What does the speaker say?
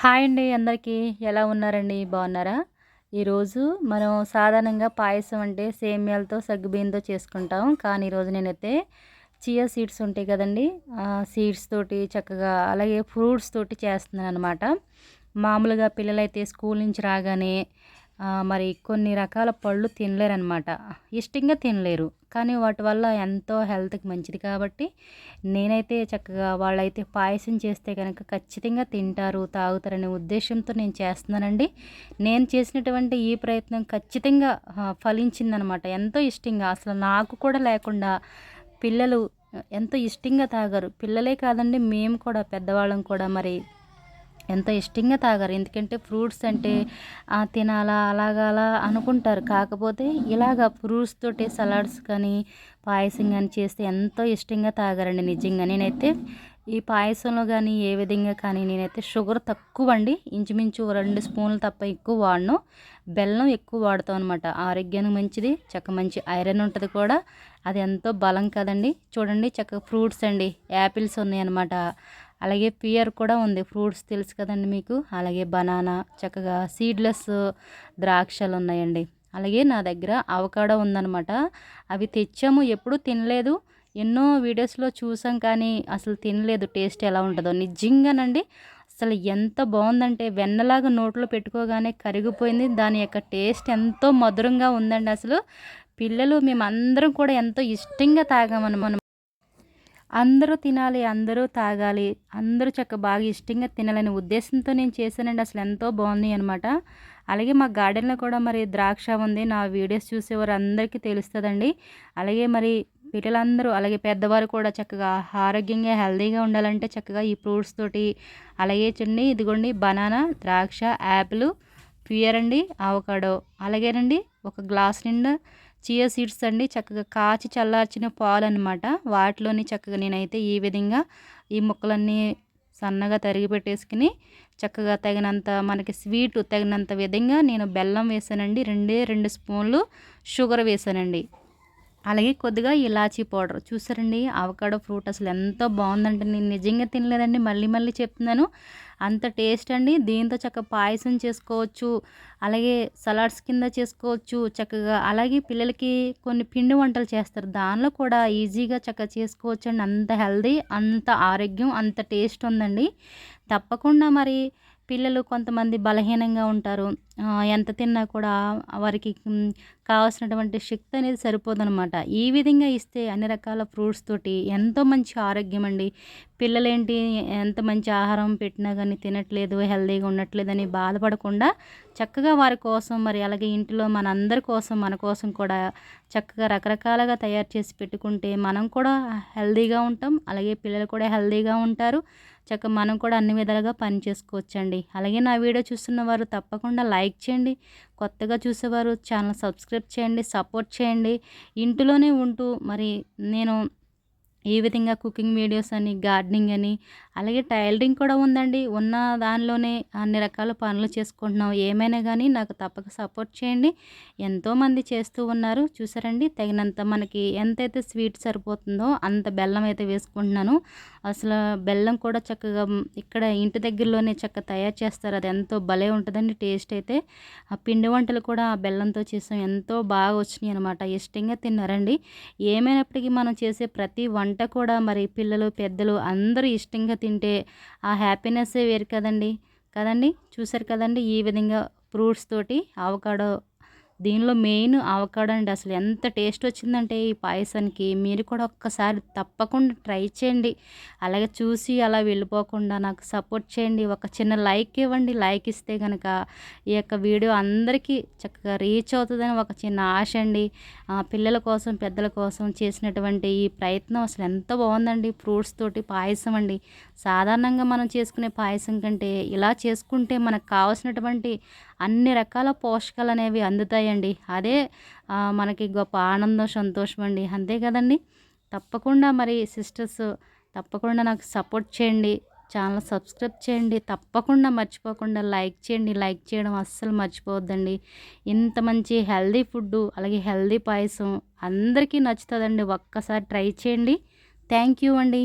Hi అండి అందరికీ. ఎలా ఉన్నారండి? బాగున్నారా? ఈరోజు మనం సాధారణంగా పాయసం అంటే సేమ్యాలతో సగ్గుబియ్యంతో చేసుకుంటాం. కానీ ఈరోజు నేనైతే చియా సీడ్స్ ఉంటాయి కదండి. సీడ్స్ తోటి చక్కగా అలాగే ఫ్రూట్స్ తోటి చేస్తున్నాను అనమాట మామూలుగా పిల్లలైతే స్కూల్ నుంచి రాగానే మరి కొన్ని రకాల పళ్ళు తినలేరనమాట ఇష్టంగా తినలేరు. కానీ వాటి వల్ల ఎంతో హెల్త్కి మంచిది కాబట్టి నేనైతే చక్కగా వాళ్ళైతే పాయసం చేస్తే కనుక ఖచ్చితంగా తింటారు తాగుతారనే ఉద్దేశంతో నేను చేస్తున్నానండి. నేను చేసినటువంటి ఈ ప్రయత్నం ఖచ్చితంగా ఫలించిందనమాట ఎంతో ఇష్టంగా అసలు నాకు కూడా లేకుండా పిల్లలు ఎంతో ఇష్టంగా తాగారు. పిల్లలే కాదండి మేము కూడా పెద్దవాళ్ళం కూడా మరి ఎంతో ఇష్టంగా తాగారు. ఎందుకంటే ఫ్రూట్స్ అంటే తినాలా అలాగా అలా అనుకుంటారు. కాకపోతే ఇలాగ ఫ్రూట్స్ తోటి సలాడ్స్ కానీ పాయసం కానీ చేస్తే ఎంతో ఇష్టంగా తాగారండి నిజంగా. నేనైతే ఈ పాయసంలో కానీ ఏ విధంగా కానీ నేనైతే షుగర్ తక్కువ అండి. ఇంచుమించు రెండు స్పూన్లు తప్ప ఎక్కువ వాడను. బెల్లం ఎక్కువ వాడతాం అనమాట ఆరోగ్యానికి మంచిది. చక్క మంచి ఐరన్ ఉంటుంది కూడా. అది ఎంతో బలం కదండి. చూడండి చక్కగా ఫ్రూట్స్ అండి. యాపిల్స్ ఉన్నాయి అనమాట అలాగే పియర్ కూడా ఉంది. ఫ్రూట్స్ తెలుసు కదండి మీకు? అలాగే బనానా చక్కగా సీడ్లెస్ ద్రాక్షలు ఉన్నాయండి. అలాగే నా దగ్గర అవకాడో ఉందనమాట అవి తెచ్చాము ఎప్పుడు తినలేదు. ఎన్నో వీడియోస్లో చూసాం కానీ అసలు తినలేదు. టేస్ట్ ఎలా ఉంటుందో. నిజంగానండి అసలు ఎంత బాగుందంటే వెన్నలాగా నోట్లో పెట్టుకోగానే కరిగిపోయింది. దాని యొక్క టేస్ట్ ఎంతో మధురంగా ఉందండి అసలు. పిల్లలు మేమందరం కూడా ఎంతో ఇష్టంగా తాగామని మనం అందరూ తినాలి అందరూ తాగాలి అందరూ చక్క బాగా ఇష్టంగా తినాలనే ఉద్దేశంతో నేను చేశానండి. అసలు ఎంతో బాగుంది అనమాట అలాగే మా గార్డెన్లో కూడా మరి ద్రాక్ష ఉంది. నా వీడియోస్ చూసేవారు అందరికీ తెలుస్తుందండి. అలాగే మరి పిల్లలందరూ అలాగే పెద్దవారు కూడా చక్కగా ఆరోగ్యంగా హెల్తీగా ఉండాలంటే చక్కగా ఈ ఫ్రూట్స్ తోటి అలాగే చూడండి ఇదిగోండి బనానా ద్రాక్ష యాపిల్ పియర్ అండి అవకాడో అలాగేనండి. ఒక గ్లాస్ నిండా చియా సీడ్స్ అండి చక్కగా కాచి చల్లార్చిన పాలు అనమాట వాటిలోని చక్కగా నేనైతే ఈ విధంగా ఈ ముక్కలన్నీ సన్నగా తరిగి పెట్టేసుకుని చక్కగా తగినంత మనకి స్వీట్ తగినంత విధంగా నేను బెల్లం వేసానండి. రెండే రెండు స్పూన్లు షుగర్ వేసానండి. అలాగే కొద్దిగా ఇలాచీ పౌడర్. చూసారండి? అవకాడో ఫ్రూట్ అసలు ఎంతో బాగుందంటే నేను నిజంగా తినలేదండి. మళ్ళీ మళ్ళీ చెప్తున్నాను. అంత టేస్ట్ అండి. దీంతో చక్కగా పాయసం చేసుకోవచ్చు. అలాగే సలాడ్స్ కింద చేసుకోవచ్చు చక్కగా. అలాగే పిల్లలకి కొన్ని పిండి వంటలు చేస్తారు. దానిలో కూడా ఈజీగా చక్కగా చేసుకోవచ్చు అండి అంత హెల్దీ అంత ఆరోగ్యం అంత టేస్ట్ ఉందండి. తప్పకుండా మరి పిల్లలు కొంతమంది బలహీనంగా ఉంటారు. ఎంత తిన్నా కూడా వారికి కావాల్సినటువంటి శక్తి అనేది సరిపోదనమాట ఈ విధంగా ఇస్తే అన్ని రకాల ఫ్రూట్స్ తోటి ఎంతో మంచి ఆరోగ్యం అండి. పిల్లలేంటి ఎంత మంచి ఆహారం పెట్టినా కానీ తినట్లేదు హెల్తీగా అని బాధపడకుండా చక్కగా వారి కోసం మరి అలాగే ఇంటిలో మన అందరి కోసం మన కోసం కూడా చక్కగా రకరకాలుగా తయారు చేసి పెట్టుకుంటే మనం కూడా హెల్తీగా ఉంటాం. అలాగే పిల్లలు కూడా హెల్తీగా ఉంటారు. చక్కగా మనం కూడా అన్ని విధాలుగా పని చేసుకోవచ్చండి. అలాగే నా వీడియో చూస్తున్న వారు తప్పకుండా లైక్ చేయండి. కొత్తగా చూసేవారు ఛానల్ సబ్స్క్రైబ్ చేయండి సపోర్ట్ చేయండి. ఇంటిలోనే ఉంటూ మరి నేను ఈ విధంగా కుకింగ్ వీడియోస్ అని గార్డెనింగ్ అని అలాగే టైలరింగ్ కూడా ఉందండి. ఉన్న దానిలోనే అన్ని రకాల పనులు చేసుకుంటున్నాం. ఏమైనా కానీ నాకు తప్పక సపోర్ట్ చేయండి. ఎంతోమంది చేస్తూ ఉన్నారు. చూసారండి? తగినంత మనకి ఎంతైతే స్వీట్ సరిపోతుందో అంత బెల్లం అయితే వేసుకుంటున్నాను. అసలు బెల్లం కూడా చక్కగా ఇక్కడ ఇంటి దగ్గరలోనే చక్క తయారు చేస్తారు. అది ఎంతో భలే ఉంటుందండి టేస్ట్ అయితే. ఆ పిండి వంటలు కూడా ఆ బెల్లంతో చేసాం. ఎంతో బాగా వచ్చినాయి అనమాట ఇష్టంగా తిన్నారండి. ఏమైనప్పటికీ మనం చేసే ప్రతి వంట కూడా మరి పిల్లలు పెద్దలు అందరూ ఇష్టంగా తింటే ఆ హ్యాపీనెస్సే వేరు కదండి. కదండి? చూసారు కదండి? ఈ విధంగా ఫ్రూట్స్ తోటి అవకాడో దీనిలో మెయిన్ అవకాడో అండి. అసలు ఎంత టేస్ట్ వచ్చిందంటే ఈ పాయసానికి. మీరు కూడా ఒక్కసారి తప్పకుండా ట్రై చేయండి. అలాగే చూసి అలా వెళ్ళిపోకుండా నాకు సపోర్ట్ చేయండి. ఒక చిన్న లైక్ ఇవ్వండి. లైక్ ఇస్తే కనుక ఈ యొక్క వీడియో అందరికీ చక్కగా రీచ్ అవుతుందని ఒక చిన్న ఆశ అండి. పిల్లల కోసం పెద్దల కోసం చేసినటువంటి ఈ ప్రయత్నం అసలు ఎంత బాగుందండి. ఫ్రూట్స్ తోటి పాయసం అండి. సాధారణంగా మనం చేసుకునే పాయసం కంటే ఇలా చేసుకుంటే మనకు కావాల్సినటువంటి అన్ని రకాల పోషకాలు అనేవి అందుతాయండి. అదే మనకి గొప్ప ఆనందం సంతోషం అండి. అంతే కదండి. తప్పకుండా మరి సిస్టర్స్ తప్పకుండా నాకు సపోర్ట్ చేయండి. ఛానల్ సబ్స్క్రైబ్ చేయండి. తప్పకుండా మర్చిపోకుండా లైక్ చేయండి. లైక్ చేయడం అస్సలు మర్చిపోవద్దండి. ఇంత మంచి హెల్దీ ఫుడ్డు అలాగే హెల్దీ పాయసం అందరికీ నచ్చుతుందండి. ఒక్కసారి ట్రై చేయండి. థ్యాంక్ యూ అండి.